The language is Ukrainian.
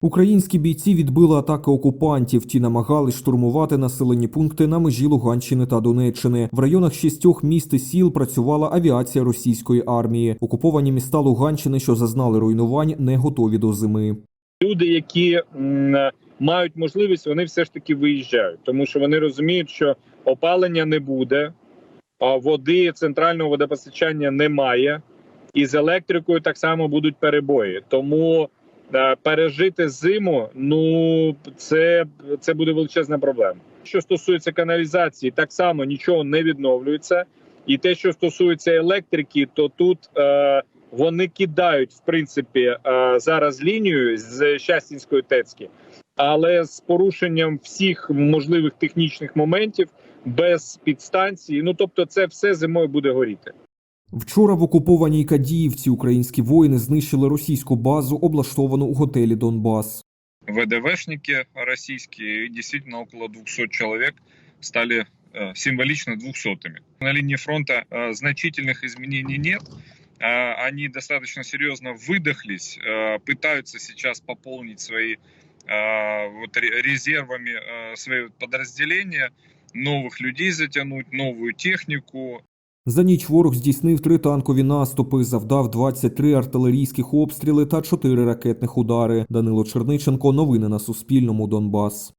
Українські бійці відбили атаки окупантів. Ті намагались штурмувати населені пункти на межі Луганщини та Донеччини. В районах шістьох міст і сіл працювала авіація російської армії. Окуповані міста Луганщини, що зазнали руйнувань, не готові до зими. люди, які мають можливість, вони все ж таки виїжджають, тому що вони розуміють, що опалення не буде, а води центрального водопостачання немає, і з електрикою так само будуть перебої. Тому пережити зиму, ну це, це буде величезна проблема. Що стосується каналізації, так само нічого не відновлюється. І те, що стосується електрики, то тут е, вони кидають в принципі е, зараз лінію з Щастінської ТЕЦки, але з порушенням всіх можливих технічних моментів без підстанції. Ну тобто, це все зимою буде горіти. Вчора в окупованій Кадіївці українські воїни знищили російську базу, облаштовану у готелі Донбас. ВДВшники российские, и действительно около 200 человек стали э, символично двухсотыми. На линии фронта э, значительных изменений нет. Э, Они достаточно серьезно выдохлись, э, пытаются сейчас пополнить свои э, вот ре- резервами э, свои подразделения, новых людей затянуть, новую технику, За ніч ворог здійснив три танкові наступи, завдав 23 артилерійських обстріли та 4 ракетних удари. Данило Черниченко. Новини на Суспільному. Донбас.